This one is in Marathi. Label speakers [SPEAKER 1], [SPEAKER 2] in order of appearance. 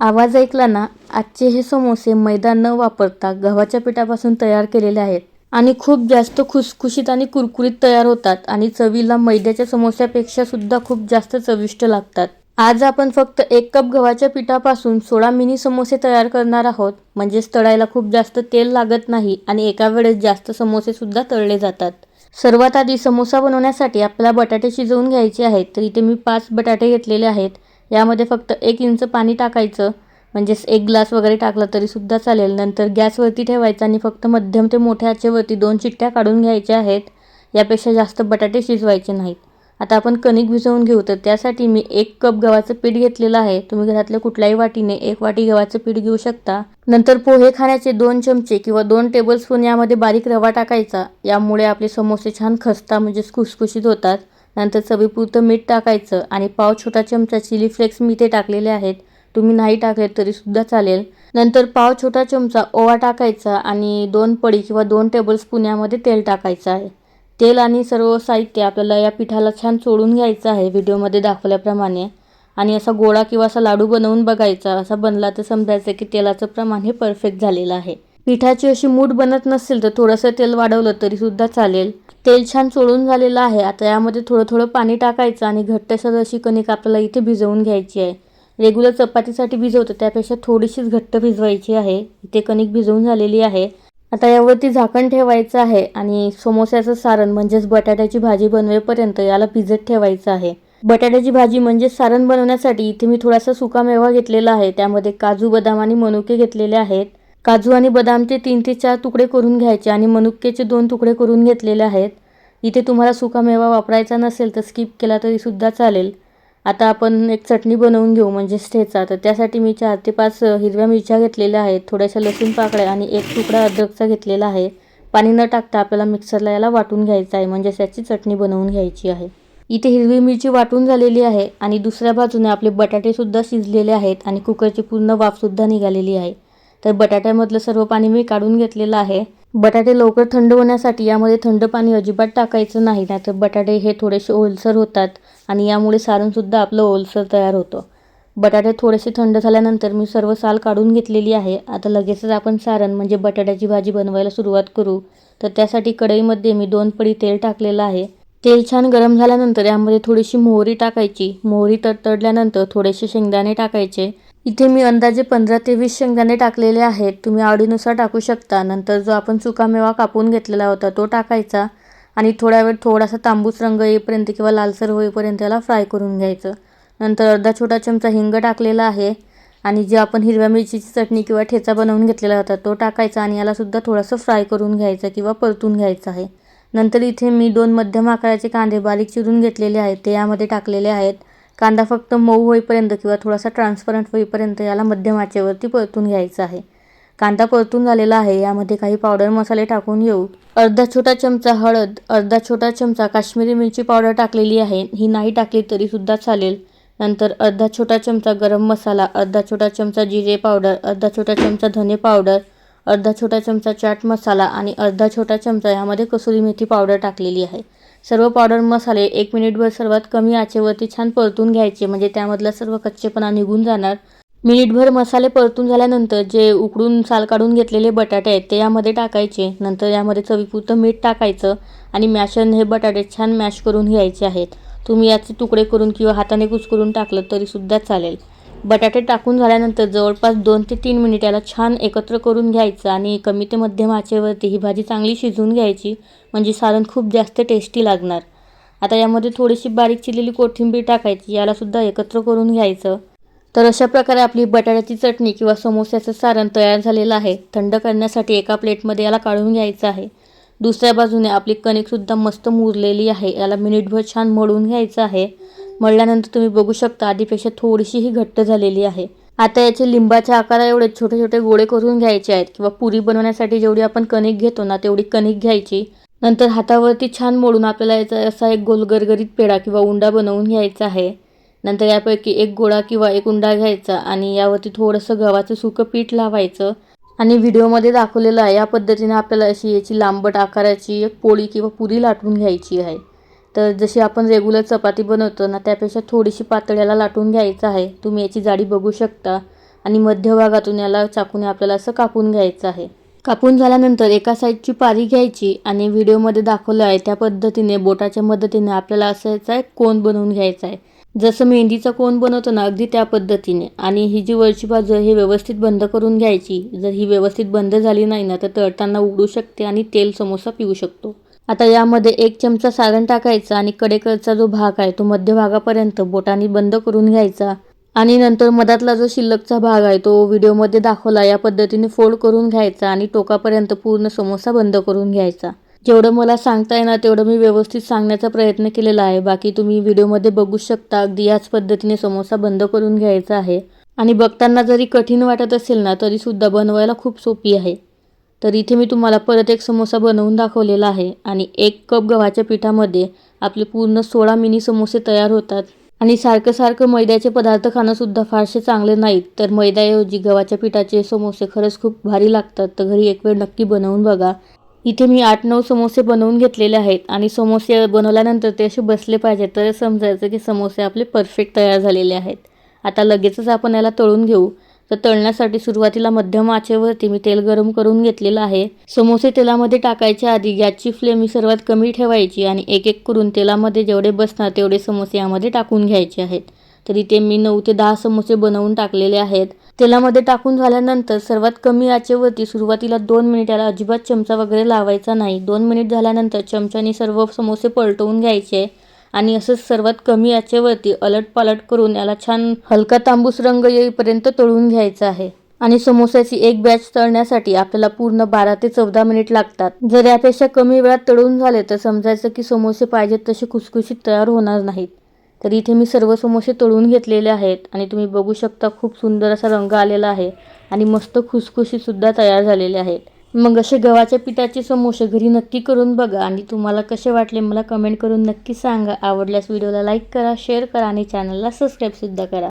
[SPEAKER 1] आवाज ऐकला ना आजचे हे समोसे मैदा न वापरता गव्हाच्या पिठापासून तयार केलेले आहेत आणि खूप जास्त खुसखुशीत आणि कुरकुरीत तयार होतात आणि चवीला मैद्याच्या समोस्यापेक्षा सुद्धा खूप जास्त चविष्ट लागतात. आज आपण फक्त एक कप गव्हाच्या पिठापासून सोळा मिनी समोसे तयार करणार आहोत. म्हणजेच तळायला खूप जास्त तेल लागत नाही आणि एका वेळेस जास्त समोसे सुद्धा तळले जातात. सर्वात आधी समोसा बनवण्यासाठी आपल्याला बटाटे शिजवून घ्यायचे आहेत. तर इथे मी पाच बटाटे घेतलेले आहेत. यामध्ये फक्त एक इंच पाणी टाकायचं. म्हणजेच एक ग्लास वगैरे टाकला तरीसुद्धा चालेल. नंतर गॅसवरती ठेवायचं आणि फक्त मध्यम ते मोठ्या आचेवरती दोन चिट्ट्या काढून घ्यायच्या आहेत. यापेक्षा जास्त बटाटे शिजवायचे नाहीत. आता आपण कणिक भिजवून घेऊ. तर त्यासाठी मी एक कप गव्हाचं पीठ घेतलेलं आहे. तुम्ही घरातल्या कुठल्याही वाटीने एक वाटी गव्हाचं पीठ घेऊ शकता. नंतर पोहे खाण्याचे दोन चमचे किंवा दोन टेबलस्पून यामध्ये बारीक रवा टाकायचा. यामुळे आपले समोसे छान खस्ता म्हणजेच खुसखुशीत होतात. नंतर चवीपुरतं मीठ टाकायचं आणि पाव छोटा चमचा चिली फ्लेक्स मी ते टाकलेले आहेत. तुम्ही नाही टाकले तरीसुद्धा चालेल. नंतर पाव छोटा चमचा ओवा टाकायचा आणि दोन पडी किंवा दोन टेबलस्पून यामध्ये तेल टाकायचं आहे. तेल आणि सर्व साहित्य आपल्याला या पिठाला छान चोळून घ्यायचं आहे व्हिडिओमध्ये दाखवल्याप्रमाणे. आणि असा गोळा किंवा असा लाडू बनवून बघायचा असा बनला तर समजायचं की तेलाचं प्रमाण हे परफेक्ट झालेलं आहे. पिठाची अशी मूठ बनत नसेल तर थोडंसं तेल वाढवलं तरीसुद्धा चालेल. तेल छान चोळून झालेलं आहे. आता यामध्ये थोडं थोडं पाणी टाकायचं आणि घट्टसर अशी कणिक आपल्याला इथे भिजवून घ्यायची आहे. रेग्युलर चपातीसाठी भिजवतो. त्यापेक्षा थोडीशीच घट्ट भिजवायची आहे. इथे कणिक भिजवून झालेली आहे. आता यावरती झाकण ठेवायचं आहे आणि समोस्याचं सारण म्हणजेच बटाट्याची भाजी बनवेपर्यंत याला भिजत ठेवायचं आहे. बटाट्याची भाजी म्हणजे सारण बनवण्यासाठी इथे मी थोडासा सुका मेवा घेतलेला आहे. त्यामध्ये काजू बदाम आणि मनुके घेतलेले आहेत. काजू आणि बदामचे तीन ते चार तुकडे करून घ्यायचे आणि मनुक्याचे दोन तुकडे करून घेतलेले आहेत. इथे तुम्हाला सुकामेवा वापरायचा नसेल तर स्किप केला तरी सुद्धा चालेल. आता आपण एक चटणी बनवून घेऊ म्हणजे ठेचा तर त्यासाठी मी चार ते पाच हिरव्या मिरच्या घेतलेल्या आहेत. थोड्याशा लसूण पाकळ्या आणि एक तुकडा अद्रकचा घेतलेला आहे. पाणी न टाकता आपल्याला मिक्सरला याला वाटून घ्यायचं आहे म्हणजे त्याची चटणी बनवून घ्यायची आहे. इथे हिरवी मिरची वाटून झालेली आहे आणि दुसऱ्या बाजूने आपले बटाटेसुद्धा शिजलेले आहेत आणि कुकरची पूर्ण वाफसुद्धा निघालेली आहे. तर बटाट्यामधलं सर्व पाणी मी काढून घेतलेलं आहे. बटाटे लवकर थंड होण्यासाठी यामध्ये थंड पाणी अजिबात टाकायचं नाही नाहीतर बटाटे हे थोडेसे ओलसर होतात आणि यामुळे सारणसुद्धा आपलं ओलसर तयार होतं. बटाटे थोडेसे थंड झाल्यानंतर मी सर्व साल काढून घेतलेली आहे. आता लगेचच आपण सारण म्हणजे बटाट्याची भाजी बनवायला सुरुवात करू. तर त्यासाठी कढईमध्ये मी दोन पडी तेल टाकलेलं आहे. तेल छान गरम झाल्यानंतर यामध्ये थोडीशी मोहरी टाकायची. मोहरी तडतडल्यानंतर थोडेसे शेंगदाणे टाकायचे. इथे मी अंदाजे पंधरा ते वीस शेंगदाणे टाकलेले आहेत. तुम्ही आवडीनुसार टाकू शकता. नंतर जो आपण सुकामेवा कापून घेतलेला होता तो टाकायचा आणि थोड्या वेळ थोडासा तांबूस रंग येईपर्यंत किंवा लालसर होईपर्यंत याला फ्राय करून घ्यायचं. नंतर अर्धा छोटा चमचा हिंग टाकलेला आहे आणि जे आपण हिरव्या मिरचीची चटणी किंवा ठेचा बनवून घेतलेला होता तो टाकायचा आणि यालासुद्धा थोडंसं फ्राय करून घ्यायचा किंवा परतून घ्यायचा आहे. नंतर इथे मी दोन मध्यम आकाराचे कांदे बारीक चिरून घेतलेले आहेत. ते यामध्ये टाकलेले आहेत. कांदा फक्त मऊ होईपर्यंत किंवा थोडासा ट्रान्सपरंट होईपर्यंत याला मध्यम आचेवरती परतून घ्यायचं आहे. कांदा परतून झालेला आहे यामध्ये काही पावडर मसाले टाकून येऊ. अर्धा छोटा चमचा हळद अर्धा छोटा चमचा काश्मीरी मिरची पावडर टाकलेली आहे. ही नाही टाकली तरीसुद्धा चालेल. नंतर अर्धा छोटा चमचा गरम मसाला अर्धा छोटा चमचा जिरे पावडर अर्धा छोटा चमचा धने पावडर अर्धा छोटा चमचा चाट मसाला आणि अर्धा छोटा चमचा यामध्ये कसुरी मेथी पावडर टाकलेली आहे. सर्व पावडर मसाले एक मिनिटभर सर्वात कमी आचेवरती छान परतून घ्यायचे. म्हणजे त्यामधला सर्व कच्चेपणा निघून जाणार. मिनिटभर मसाले परतून झाल्यानंतर जे उकडून साल काढून घेतलेले बटाटे आहेत ते यामध्ये टाकायचे. नंतर यामध्ये चवीपुरतं मीठ टाकायचं आणि मॅशन हे बटाटे छान मॅश करून घ्यायचे आहेत. तुम्ही याचे तुकडे करून किंवा हाताने कुचकरून टाकलं तरीसुद्धा चालेल. बटाटे टाकून झाल्यानंतर जवळपास दोन ते तीन मिनिट याला छान एकत्र करून घ्यायचं आणि कमी ते मध्यम आचेवरती ही भाजी चांगली शिजवून घ्यायची म्हणजे सारण खूप जास्त टेस्टी लागणार. आता यामध्ये थोडीशी बारीक चिरलेली कोथिंबीर टाकायची यालासुद्धा एकत्र करून घ्यायचं. तर अशा प्रकारे आपली बटाट्याची चटणी किंवा समोस्याचं सारण तयार झालेलं आहे. थंड करण्यासाठी एका प्लेटमध्ये याला काढून घ्यायचं आहे. दुसऱ्या बाजूने आपली कणिकसुद्धा मस्त मुरलेली आहे. याला मिनिटभर छान मळून घ्यायचं आहे. मळल्यानंतर तुम्ही बघू शकता आधीपेक्षा थोडीशी ही घट्ट झालेली आहे. आता याचे लिंबाच्या आकारा एवढे छोटे छोटे गोळे करून घ्यायचे आहेत किंवा पुरी बनवण्यासाठी जेवढी आपण कणिक घेतो ना तेवढी कणिक घ्यायची. नंतर हातावरती छान मोडून आपल्याला याचा असा एक गोल गरगरीत पेढा किंवा उंडा बनवून घ्यायचा आहे. नंतर यापैकी एक गोळा किंवा एक उंडा घ्यायचा आणि यावरती थोडंसं गव्हाचं सुकं पीठ लावायचं. आणि व्हिडिओमध्ये दाखवलेलं आहे या पद्धतीने आपल्याला अशी याची लांबट आकाराची एक पोळी किंवा पुरी लाटून घ्यायची आहे. तर जशी आपण रेग्युलर चपाती बनवतो ना त्यापेक्षा थोडीशी पातळ्याला लाटून घ्यायचं आहे. तुम्ही याची जाडी बघू शकता. आणि मध्यभागातून याला चाकूने आपल्याला असं कापून घ्यायचं आहे. कापून झाल्यानंतर एका साईडची पारी घ्यायची आणि व्हिडिओमध्ये दाखवलं आहे त्या पद्धतीने बोटाच्या मदतीने आपल्याला असायचं आहे एक कोन बनवून घ्यायचा आहे. जसं मेहंदीचा कोण बनवतो ना अगदी त्या पद्धतीने. आणि ही जी वरची बाजू आहे ही व्यवस्थित बंद करून घ्यायची. जर ही व्यवस्थित बंद झाली नाही ना तर तळताना उडू शकते आणि तेल समोसा पिऊ शकतो. आता यामध्ये एक चमचा सारण टाकायचा आणि कडेकडचा जो भाग आहे तो मध्यभागापर्यंत बोटाने बंद करून घ्यायचा. आणि नंतर मधातला जो शिल्लकचा भाग आहे तो व्हिडिओमध्ये दाखवला. या पद्धतीने फोल्ड करून घ्यायचा आणि टोकापर्यंत पूर्ण समोसा बंद करून घ्यायचा. जेवढं मला सांगता येणार तेवढं मी व्यवस्थित सांगण्याचा प्रयत्न केलेला आहे. बाकी तुम्ही व्हिडिओमध्ये बघू शकता अगदी याच पद्धतीने समोसा बंद करून घ्यायचा आहे. आणि बघताना जरी कठीण वाटत असेल ना तरीसुद्धा बनवायला खूप सोपी आहे. तर इथे मी तुम्हाला परत एक समोसा बनवून दाखवलेला आहे. आणि एक कप गव्हाच्या पिठामध्ये आपले पूर्ण सोळा मिनी समोसे तयार होतात. आणि सारखं सारखं मैद्याचे पदार्थ खाणंसुद्धा फारसे चांगले नाहीत. तर मैद्याऐवजी गव्हाच्या पिठाचे समोसे खरंच खूप भारी लागतात. तर घरी एक वेळ नक्की बनवून बघा. इथे मी आठ नऊ समोसे बनवून घेतलेले आहेत. आणि समोसे बनवल्यानंतर ते असे बसले पाहिजेत. तर समजायचं की समोसे आपले परफेक्ट तयार झालेले आहेत. आता लगेचच आपण याला तळून घेऊ. तर तळण्यासाठी सुरुवातीला मध्यम आचेवरती मी तेल गरम करून घेतलेलं आहे. समोसे तेलामध्ये टाकायच्या आधी गॅसची फ्लेम ही सर्वात कमी ठेवायची आणि एक एक करून तेलामध्ये जेवढे बसणार तेवढे समोसे यामध्ये टाकून घ्यायचे आहेत. तर इथे मी नऊ ते दहा समोसे बनवून टाकलेले आहेत. तेलामध्ये टाकून झाल्यानंतर सर्वात कमी आचेवरती सुरुवातीला दोन मिनिटाला अजिबात चमचा वगैरे लावायचा नाही. दोन मिनिट झाल्यानंतर चमच्याने सर्व समोसे पलटवून घ्यायचे. आणि असंच सर्वात कमी याच्यावरती अलटपालट करून याला छान हलका तांबूस रंग येईपर्यंत तळून घ्यायचा आहे. आणि समोस्याची एक बॅच तळण्यासाठी आपल्याला पूर्ण बारा ते चौदा मिनिट लागतात. जर यापेक्षा कमी वेळात तळून झाले तर समजायचं की समोसे पाहिजेत तसे खुसखुशीत तयार होणार नाहीत. तर इथे मी सर्व समोसे तळून घेतलेले आहेत आणि तुम्ही बघू शकता खूप सुंदर असा रंग आलेला आहे आणि मस्त खुसखुशीतसुद्धा तयार झालेले आहेत. मग असे गव्हाच्या पिठाचे समोसे घरी नक्की करून बघा आणि तुम्हाला कसे वाटले मला कमेंट करून नक्की सांगा. आवडल्यास व्हिडिओला लाईक करा शेअर करा आणि चॅनलला सबस्क्राईबसुद्धा करा.